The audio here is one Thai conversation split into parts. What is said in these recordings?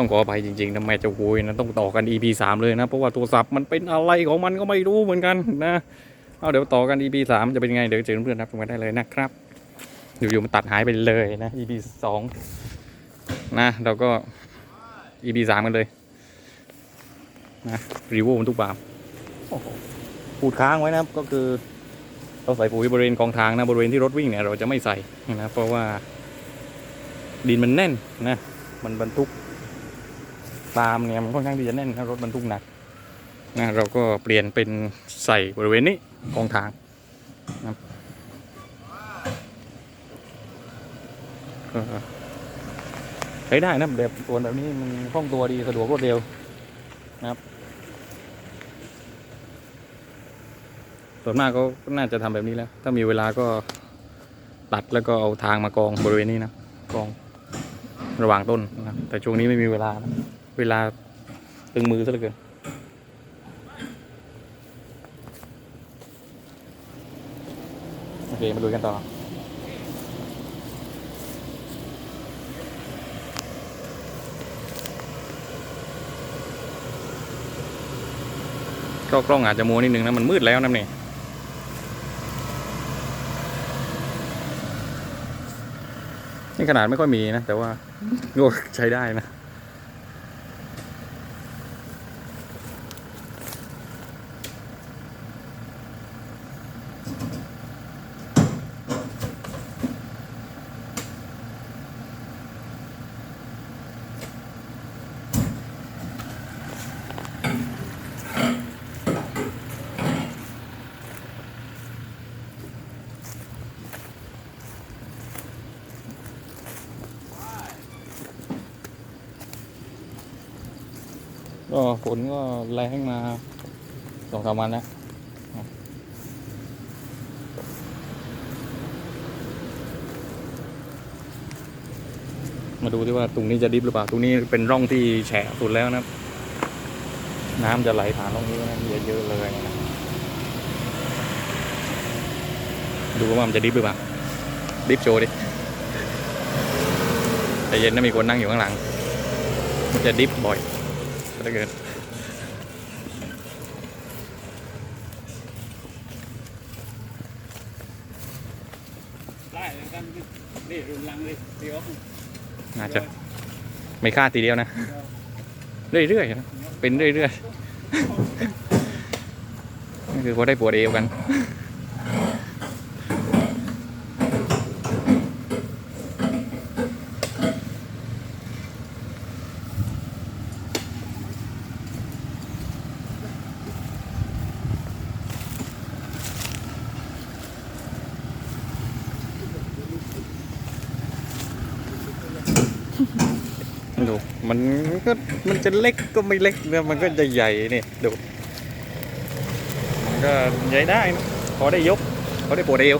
ต้องขออภัยจริงๆนะแม่จะโวยนะต้องต่อกัน EP สามเลยนะ เพราะว่าโทรศัพท์มันเป็นอะไรของมันก็ไม่รู้เหมือนกันนะเอาเดี๋ยวต่อกัน EP สามจะเป็นไงเดี๋ยวเจอเพื่อนๆรับชมกันได้เลยนะครับ อยู่ๆมันตัดหายไปเลยนะ EP สองนะเราก็ EP สามกันเลยนะรีวิวมันทุกบามโอ้โหพูดค้างไว้นะก็คือเราใส่ปุ๋ยบริเวณกองทางนะบริเวณที่รถวิ่งเนี่ยเราจะไม่ใส่นะเพราะว่าดินมันแน่นนะมันบรรทุก ตามเนี่ยมันค่อนข้างที่จะแน่นนะรถบรรทุกหนักนะเราก็เปลี่ยนเป็นใส่บริเวณนี้กองทางนะครับก็ใช้ได้นะแบบสวนแบบนี้มันคล่องตัวดีสะดวกรวดเร็วนะครับส่วนมากก็น่าจะทำแบบนี้แล้ว ถ้ามีเวลาก็ตัดแล้วก็เอาทางมากองบริเวณนี้นะกองระหว่างต้นนะแต่ช่วงนี้ไม่มีเวลานะ เวลาตึงมือซะเหลือเกินโอเค มาดูกันต่อก็กล้องอาจจะมัวนิดนึงนะ มันมืดแล้วนะนี่นี่ขนาดไม่ค่อยมีนะ แต่ว่าก็ใช้ได้นะ ก็ฝนก็แรงมาสองสามวันแล้วมาดูที่ว่าตรงนี้จะดิฟหรือเปล่า ตรงนี้เป็นร่องที่แฉะสุดแล้วนะน้ำจะไหลผ่านร่องนี้นะเยอะๆเลยนะดูว่ามันจะดิฟหรือเปล่า ดิฟโชว์ดิแต่เย็นนะมีคนนั่งอยู่ข้างหลัง มันจะดิฟบ่อย ถ้าเกิดได้แล้วกันนี่รุนลังเลยเดี๋ยวอาจจะไม่คาดทีเดียวนะ เรื่อยๆนะเป็นเรื่อยๆ นี่คือพอได้ปวดเอวกัน ดู มันก็มันจะเล็กก็ไม่เล็กนะมันก็จะใหญ่นี่ดูมันก็ใหญ่ได้นะพอได้ยกพอได้ปวดเอว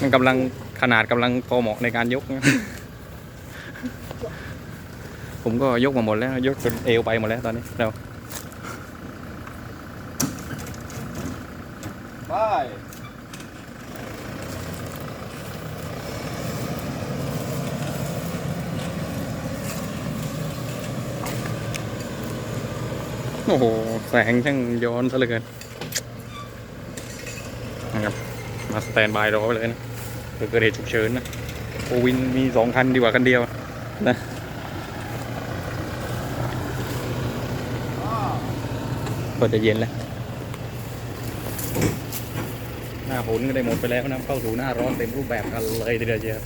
มันกำลังขนาดกำลังพอเหมาะในการยกนะผมก็ยกมาหมดแล้ว ยกจนเอวไปหมดแล้วตอนนี้เราไป โอ้โห แสงช่างย้อนซะเหลือเกินนะครับ มาสแตนบายรอไว้เลยนะเผื่อเกิดเหตุฉุกเฉินนะโอวินมีสองคันดีกว่าคันเดียวนะก็จะเย็นแล้ว หน้าฝนก็ได้หมดไปแล้วนะเข้าสู่หน้าร้อนเต็มรูปแบบกันเลยทีเดียวเชียว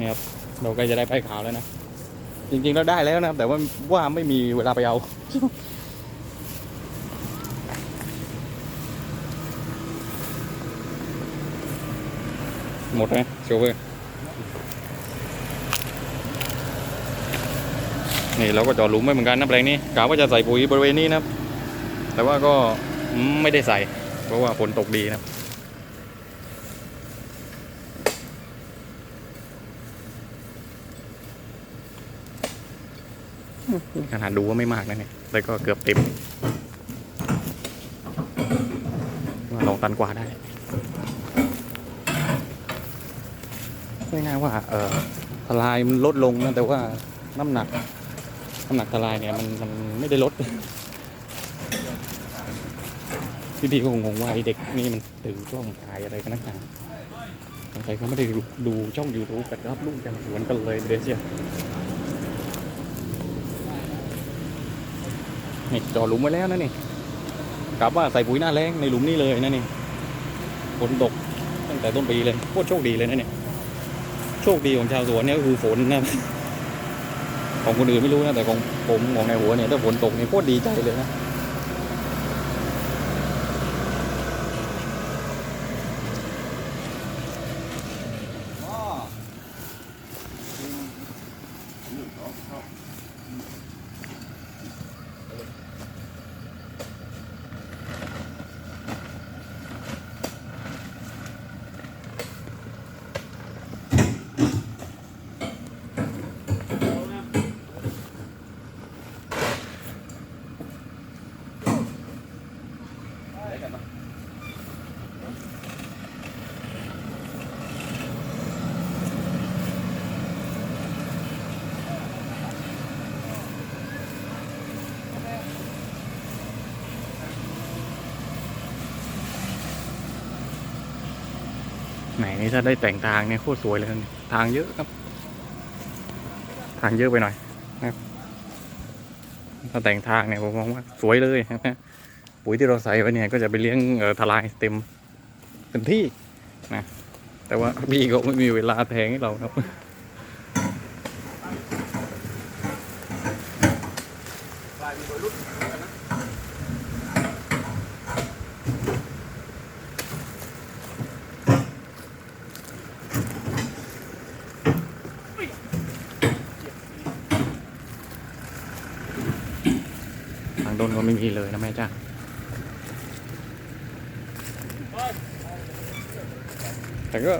นี่ยครับเราก็จะได้ไปขาวแล้วนะ จริงๆเราได้แล้วนะครับ แต่ว่าว่าไม่มีเวลาไปเอาหมดไหมโชเวอร์นี่เราก็เจอดหลุมไว้เหมือนกันนะแปลงนี้กะว่าจะใส่ปุ๋ยบริเวณนี้นะครับ แต่ว่าก็ไม่ได้ใส่ เพราะว่าฝนตกดีนะครับ ขนาดดูว่าไม่มากนะเนี่ยแต่ก็เกือบเต็มลองตันกว่าได้ไม่น่าว่า เออทลายมันลดลงนะแต่ว่าน้ำหนักน้ำหนักทลายเนี่ยมันมันไม่ได้ลดพี่ๆก็งงว่าไอเด็กนี่มันถือกล้องถ่ายอะไรกันนักหนาสงสัยเขาไม่ได้ดูช่องยูทูบกับรับลูกกันสวนกันเลยเดี๋ยวเชียว นี่จอหลุมไว้แล้วนะนี่กลับว่าใส่ปุ๋ยหน้าแรงในหลุมนี้เลยนะนี่ฝนตกตั้งแต่ต้นปีเลยโคตรโชคดีเลยนะเนี่ยโชคดีของชาวสวนเนี่ยก็คือฝนนะของคนอื่นไม่รู้นะแต่ของผมของในหัวเนี่ยถ้าฝนตกเนี่ยโคตรดีใจเลยนะ ไหนนี่ถ้าได้แต่งทางเนี่ยโคตรสวยเลยนะทางเยอะครับ ทางเยอะไปหน่อยนะครับถ้าแต่งทางเนี่ยผมมองว่าสวยเลยนะ ปุ๋ยที่เราใส่ไว้เนี่ยก็จะไปเลี้ยงทลายเต็มเต็มที่นะแต่ว่าพี่ก็ไม่มีเวลาแทงให้เราครับทางโดนก็ไม่มีเลยนะแม่จ้า แต่ก็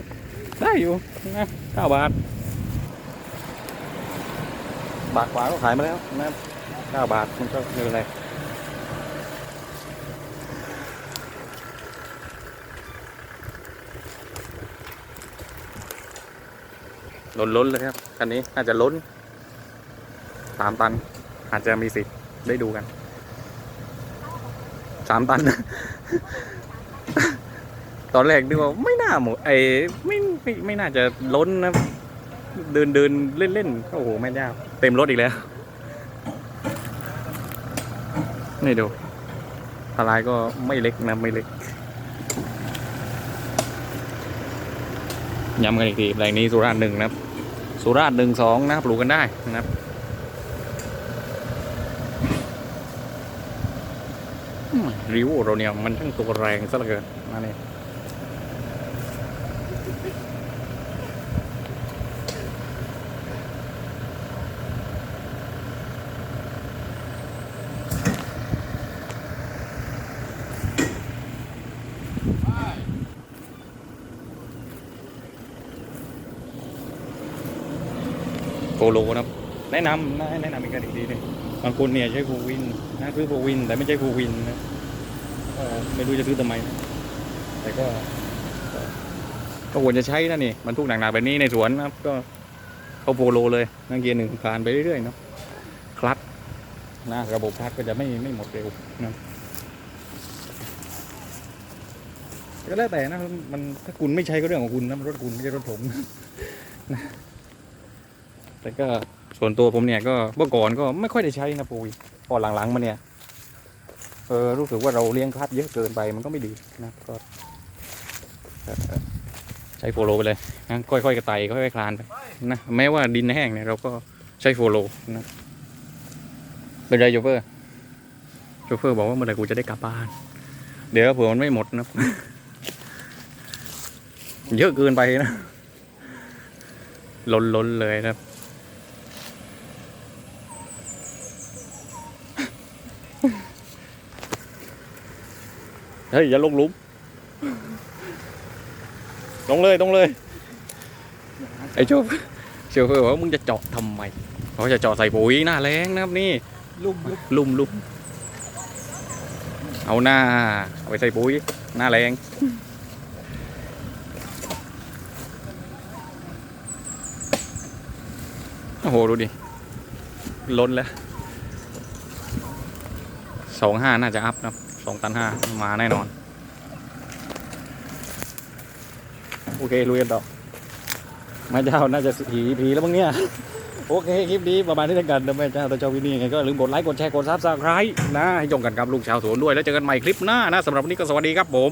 ได้อยู่นะเก้าบาท บาทกว่าก็ขายมาแล้วนะเก้าบาทมันก็ไม่เป็นไรล้นล้นเลยครับ คันนี้น่าจะล้นสามตัน อาจจะมีสิทธิ์ได้ดูกันสามตัน ตอนแรกนึกว่าไม่น่าหมดไอ้ไม่ไม่ไม่น่าจะล้นนะเดินเดินเล่นเล่นโอ้โหแม่ย่าเต็มรถอีกแล้ว นี่ดูทลายก็ไม่เล็กนะไม่เล็กย้ำกันอีกทีแปลงนี้สุราษฎร์หนึ่งนะครับ สุราษฎร์หนึ่งสองนะปลูกกันได้นะครับริวเราเนี่ยมันช่างตัวแรงซะเหลือเกินมาเนี่ย โกโลนะครับ แนะนำนะแนะนำอีกกันอีกทีนึงบางคนเนี่ยใช้โฟวินนะซื้อโฟวิน แต่ไม่ใช่โฟวินนะไม่รู้จะซื้อทำไม แต่ก็ ก็ควรจะใช้นะนี่บรรทุกหนักๆแบบนี้ในสวนนะครับ ก็เข้าโฟโลเลยนั่งเกียร์หนึ่งคานไปเรื่อยๆเนาะคลัตนะระบบคลัตก็จะไม่ไม่หมดเร็วนะก็แล้วแต่นะมันถ้าคุณไม่ใช้ก็เรื่องของคุณนะรถคุณไม่ใช่รถผมนะ แต่ก็ส่วนตัวผมเนี่ยก็เมื่อก่อนก็ไม่ค่อยได้ใช้นะปุยพอหลังๆมาเนี่ยเออรู้สึกว่าเราเลี้ยงคลัดเยอะเกินไปมันก็ไม่ดีนะก็ใช้โฟโลไปเลยนะค่อยๆกระไตค่อยๆคลานไปนะแม้ว่าดินแห้งเนี่ยเราก็ใช้โฟโลนะเป็นไรโชเฟอร์โชเฟอร์บอกว่าเมื่อไหร่กูจะได้กลับบ้าน เดี๋ยวเผื่อมันไม่หมดนะเยอะเกินไปนะล้นๆเลยนะครับ เฮ้ยอย่าลงหลุมลงเลยลงเลยไอ้โชฟเชฟเฟอร์บอกว่ามึงจะเจาะทำไมเขาจะเจาะใส่ปุ๋ยหน้าแรงนะครับนี่ลุ่มลุ่มลุ่มลุ่มเอาหน้าเอาไปใส่ปุ๋ยหน้าแรงโอ้โหดูดิล้นแล้วสองห้าน่าจะอัพนะ สองตันห้ามาแน่นอน โอเคลุยกันต่อแม่เจ้าน่าจะผีผีแล้วมั้งเนี่ย โอเค คลิปนี้ประมาณนี้แล้วกันนะแม่เจ้าถ้าชอบคลิปนี้ยังไงก็อย่าลืมกดไลค์ กดแชร์ กดซับสไครต์นะ ให้จงกันกับลูกชาวสวนด้วย แล้วเจอกันใหม่คลิปหน้านะสำหรับวันนี้ก็สวัสดีครับผม